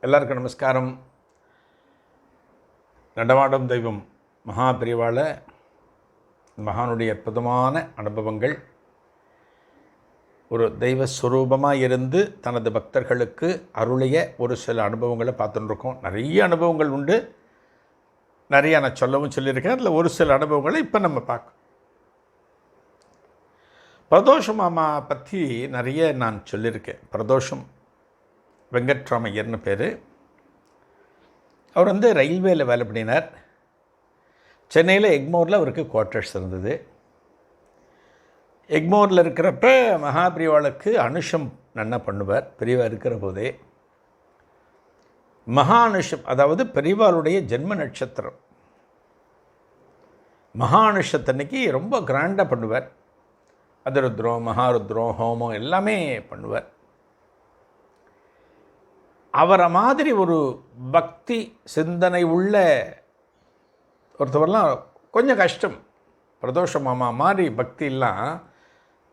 எல்லாருக்கும் நமஸ்காரம். நடமாடும் தெய்வம் மகா பிரிவாள மகானுடைய அற்புதமான அனுபவங்கள். ஒரு தெய்வ ஸ்வரூபமாக இருந்து தனது பக்தர்களுக்கு அருளைய ஒரு சில அனுபவங்களை பார்த்துட்டுருக்கோம் நிறைய அனுபவங்கள் உண்டு. நிறைய நான் சொல்லவும் சொல்லியிருக்கேன். அதில் ஒரு சில அனுபவங்களை இப்போ நம்ம பார்க்க. பிரதோஷ மாமா பற்றி நிறைய நான் சொல்லியிருக்கேன். பிரதோஷம் வெங்கட்ராமையர்னு பேர். அவர் வந்து ரயில்வேயில் வேலை பண்ணினார். சென்னையில் எக்மோரில் அவருக்கு குவார்ட்டர்ஸ் இருந்தது. எக்மோரில் இருக்கிறப்ப மகாபிரிவாளுக்கு அனுஷம் நன்னா பண்ணுவார். பெரியவா இருக்கிற போதே. மகா அனுஷம் அதாவது பெரியவாளுடைய ஜென்ம நட்சத்திரம். மகா அனுஷத்தன்னைக்கு ரொம்ப கிராண்டாக பண்ணுவார். அதிருத்ரம் மகாருத்ரம் ஹோமம் எல்லாமே பண்ணுவார். அவரை மாதிரி ஒரு பக்தி சிந்தனை உள்ள ஒருத்தவரெலாம் கொஞ்சம் கஷ்டம். பிரதோஷ மாமா மாதிரி பக்திலாம்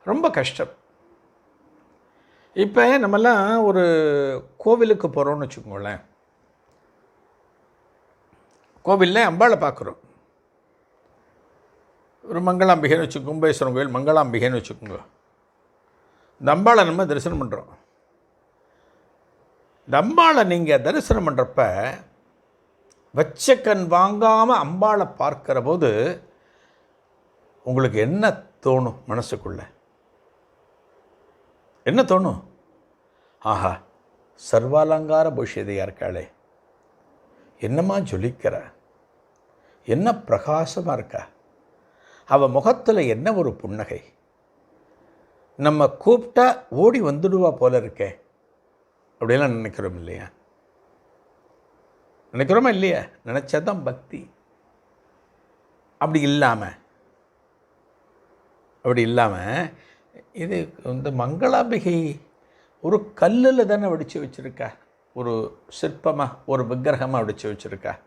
ரொம்ப கஷ்டம். இப்போ நம்மெல்லாம் ஒரு கோவிலுக்கு போகிறோம்னு வச்சுக்கோங்களேன். கோவிலில் அம்பாளை பார்க்குறோம் ஒரு மங்களாம்பிகைன்னு வச்சு கும்பேஸ்வரன் கோயில் மங்களாம்பிகைன்னு வச்சுக்கோங்க. இந்த அம்பாளை நம்ம தரிசனம் பண்ணுறோம் இந்த அம்பாளை நீங்கள் தரிசனம் பண்ணுறப்ப வச்ச கண் வாங்காமல் அம்பாளை பார்க்குற போது உங்களுக்கு என்ன தோணும் மனசுக்குள்ள? என்ன தோணும்? ஆஹா சர்வாலங்கார பூஷிதையாக இருக்காளே. என்னம்மா ஜொலிக்கிற? என்ன பிரகாசமாக இருக்கா? அவள் முகத்தில் என்ன ஒரு புன்னகை? நம்ம கூப்பிட்டா ஓடி வந்துடுவா போல இருக்கே. அப்படியெல்லாம் நினைக்கிறோம் இல்லையா? நினைக்கிறோமா இல்லையா? நினச்சதான் பக்தி. அப்படி இல்லாமல் அப்படி இல்லாமல் இது இந்த மங்களாம்பிகை ஒரு கல்லில் தானே வடித்து வச்சுருக்கா? ஒரு சிற்பமாக ஒரு விக்கிரகமாக வடித்து வச்சுருக்கா?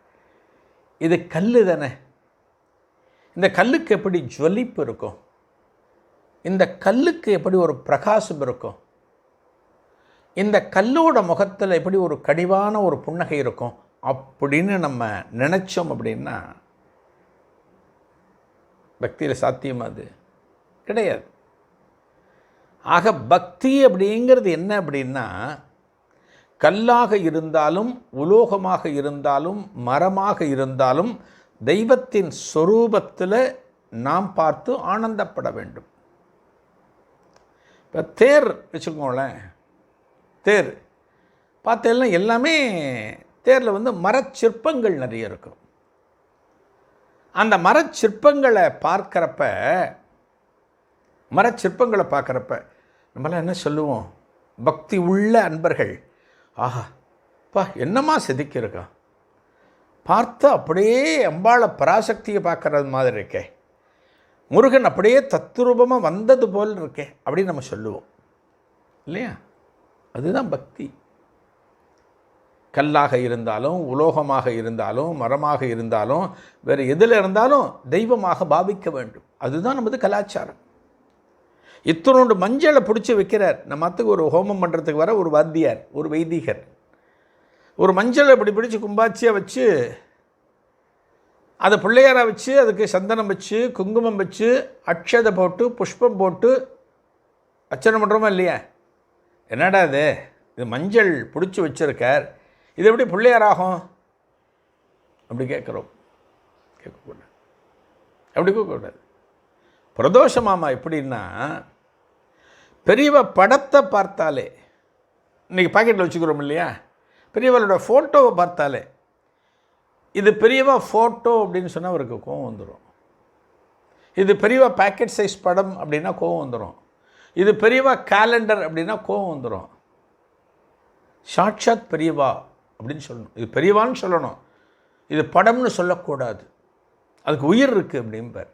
இது கல் தானே. இந்த கல்லுக்கு எப்படி ஜுவலிப்பு இருக்கும்? இந்த கல்லுக்கு எப்படி ஒரு பிரகாசம் இருக்கும்? இந்த கல்லோட முகத்தில் எப்படி ஒரு கடிவான ஒரு புன்னகை இருக்கும் அப்படின்னு நம்ம நினச்சோம் அப்படின்னா பக்தியில் சாத்தியம் அது கிடையாது. ஆக பக்தி அப்படிங்கிறது என்ன அப்படின்னா கல்லாக இருந்தாலும் உலோகமாக இருந்தாலும் மரமாக இருந்தாலும் தெய்வத்தின் சொரூபத்தில் நாம் பார்த்து ஆனந்தப்பட வேண்டும். இப்போ தேர் வச்சுக்கோங்களேன். தேர். பார்த்தேன்னா எல்லாமே தேரில் வந்து மரச்சிற்பங்கள் நிறைய இருக்கும். அந்த மரச்சிற்பங்களை பார்க்குறப்ப மரச்சிற்பங்களை பார்க்குறப்ப நம்மளாம் என்ன சொல்லுவோம்? பக்தி உள்ள அன்பர்கள். ஆஹா பா என்னம்மா செதுக்கியிருக்கா பார்த்து அப்படியே அம்பாளை பராசக்தியை பார்க்குறது மாதிரி இருக்கே. முருகன் அப்படியே தத்துரூபமாக வந்தது போல் இருக்கே அப்படின்னு நம்ம சொல்லுவோம். இல்லையா? அதுதான் பக்தி. கல்லாக இருந்தாலும் உலோகமாக இருந்தாலும் மரமாக இருந்தாலும் வேறு எதில் இருந்தாலும் தெய்வமாக பாவிக்க வேண்டும். அதுதான் நமது கலாச்சாரம். இத்தனோண்டு மஞ்சளை பிடிச்சி வைக்கிறார். நம்ம அத்துக்கு ஒரு ஹோமம் பண்ணுறதுக்கு வர ஒரு வாத்தியார் ஒரு வைதிகர். ஒரு மஞ்சளை இப்படி பிடிச்சி கும்பாச்சியாக வச்சு அதை பிள்ளையாராக வச்சு அதுக்கு சந்தனம் வச்சு குங்குமம் வச்சு அக்ஷதை போட்டு புஷ்பம் போட்டு அர்ச்சனை பண்ணுறோமா இல்லையா? என்னடா இது? இது மஞ்சள் பிடிச்சி வச்சுருக்கார். இது எப்படி பிள்ளையார் ஆகும் அப்படி கேட்குறோம். கேட்கக்கூடாது. அப்படி கேட்கக்கூடாது. பிரதோஷ மாமா எப்படின்னா பெரியவ படத்தை பார்த்தாலே இன்றைக்கி பாக்கெட்டில் வச்சுக்கிறோம் இல்லையா? பெரியவளோட ஃபோட்டோவை பார்த்தாலே இது பெரியவா ஃபோட்டோ அப்படின்னு சொன்னால் அவருக்கு கோவம் வந்துடும் இது பெரியவா பேக்கெட் சைஸ் படம் அப்படின்னா கோவம் வந்துடும் இது பெரியவா கேலண்டர் அப்படின்னா கோவம் வந்துடும் சாட்சாத் பெரியவா அப்படின்னு சொல்லணும். இது பெரியவான்னு சொல்லணும். இது படம்னு சொல்லக்கூடாது. அதுக்கு உயிர் இருக்குது அப்படிம்பார்.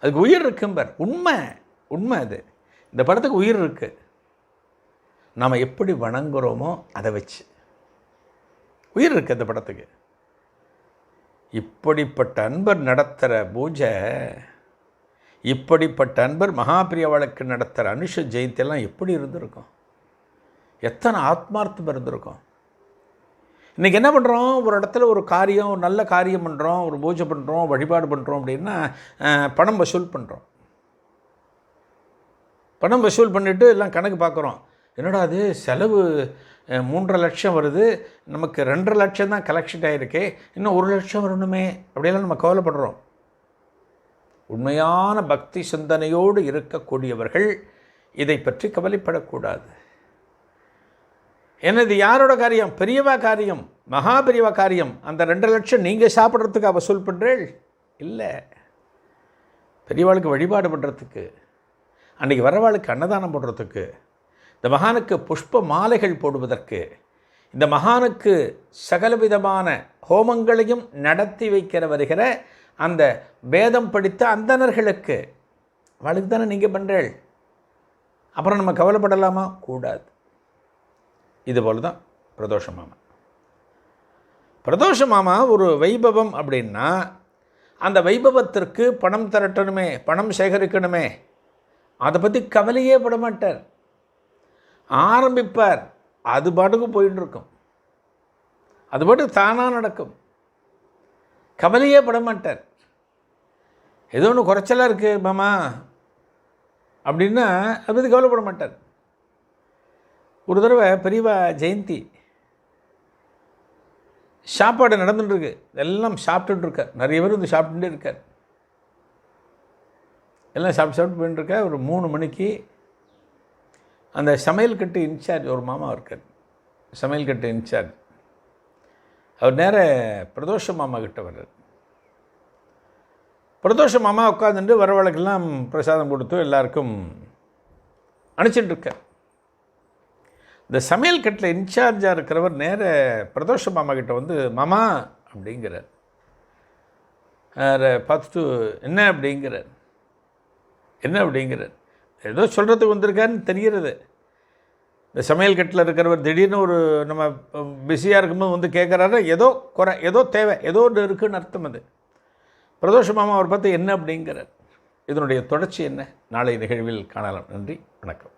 அதுக்கு உயிர் இருக்கும்பார். உண்மை உண்மை அது. இந்த படத்துக்கு உயிர் இருக்குது நாம் எப்படி வணங்குகிறோமோ அதை வச்சு. உயிர் இருக்குது அந்த படத்துக்கு. இப்படிப்பட்ட அன்பர் நடத்துகிற பூஜை இப்படிப்பட்ட அன்பர் மகாபிரியவளுக்கு நடத்துகிற அனுஷ ஜெயந்தியெல்லாம் எப்படி இருந்திருக்கும்? எத்தனை ஆத்மார்த்தம் இருந்திருக்கும்? இன்றைக்கி என்ன பண்ணுறோம் ஒரு இடத்துல ஒரு காரியம் ஒரு நல்ல காரியம் பண்ணுறோம் ஒரு பூஜை பண்ணுறோம் வழிபாடு பண்ணுறோம் அப்படின்னா பணம் வசூல் பண்ணுறோம் பணம் வசூல் பண்ணிவிட்டு எல்லாம் கணக்கு பார்க்குறோம். என்னடா அது செலவு மூன்றரை லட்சம் வருது. நமக்கு ரெண்டரை லட்சம் தான் கலெக்ஷன் ஆகிருக்கே இன்னும் ஒரு லட்சம் வரணுமே. அப்படியெல்லாம் நம்ம கவலைப்படுறோம். உண்மையான பக்தி சிந்தனையோடு இருக்கக்கூடியவர்கள் இதை பற்றி கவலைப்படக்கூடாது. என்னது யாரோட காரியம்? பெரியவா காரியம்? மகா பெரியவா காரியம்? அந்த ரெண்டு லட்சம் நீங்கள் சாப்பிட்றதுக்கு வசூல் பண்ணுறேள் இல்லை. பெரியவாளுக்கு வழிபாடு பண்ணுறதுக்கு அன்றைக்கி வரவாளுக்கு அன்னதானம் போடுறதுக்கு இந்த மகானுக்கு புஷ்ப மாலைகள் போடுவதற்கு இந்த மகானுக்கு சகலவிதமான ஹோமங்களையும் நடத்தி வைக்கிற வருகிற அந்த வேதம் படித்த அந்தணர்களுக்கு அவளுக்கு தானே நீங்கள் பண்ணுறேள் அப்புறம் நம்ம கவலைப்படலாமா? கூடாது. இதுபோல் தான் பிரதோஷ மாமா. பிரதோஷ மாமா ஒரு வைபவம் அப்படின்னா அந்த வைபவத்திற்கு பணம் திரட்டணுமே பணம் சேகரிக்கணுமே அதை பற்றி கவலையே பட மாட்டார் ஆரம்பிப்பார் அது பாட்டுக்கு போயின்னு இருக்கும். அது பாட்டுக்கு தானாக நடக்கும். கவலையே பட மாட்டார். ஏதோ ஒன்று குறைச்சலாக இருக்குது மாமா. அப்படின்னா அதை பற்றி கவலைப்பட மாட்டார். ஒரு தடவை பெரியவா ஜெயந்தி சாப்பாடு நடந்துட்டுருக்கு. எல்லாம் சாப்பிட்டுட்டு இருக்கார் நிறைய பேர் வந்து சாப்பிட்டுட்டே இருக்கார். எல்லாம் சாப்பிட்டு சாப்பிட்டு போயிட்டு ஒரு மூணு மணிக்கு அந்த சமையல் கட்டு இன்சார்ஜ் ஒரு மாமா இருக்கார். சமையல் கட்டு இன்சார்ஜ். அவர் நேர பிரதோஷ மாமா கிட்ட வர்றார். பிரதோஷ மாமா உட்காந்துட்டு வரவழைக்கெல்லாம் பிரசாதம் கொடுத்து எல்லாருக்கும் அனுப்பிச்சிட்டு இந்த சமையல் கட்டில் இன்சார்ஜாக இருக்கிறவர் நேர பிரதோஷ மாமா கிட்ட வந்து மாமா அப்படிங்கிறார். பார்த்துட்டு என்ன? அப்படிங்கிறார். என்ன? அப்படிங்கிறார். ஏதோ சொல்கிறதுக்கு வந்திருக்காருன்னு தெரிகிறது இந்த சமையல் கட்டில் இருக்கிறவர் திடீர்னு ஒரு நம்ம பிஸியாக இருக்கும்போது வந்து கேட்குறாரு ஏதோ குறை ஏதோ தேவை ஏதோ ஒன்று இருக்குன்னு அர்த்தம் அது. பிரதோஷ மாமா அவர் பார்த்து என்ன அப்படிங்கிறார்? இதனுடைய தொடர்ச்சி என்ன? நாளை நிகழ்வில் காணலாம். நன்றி வணக்கம்.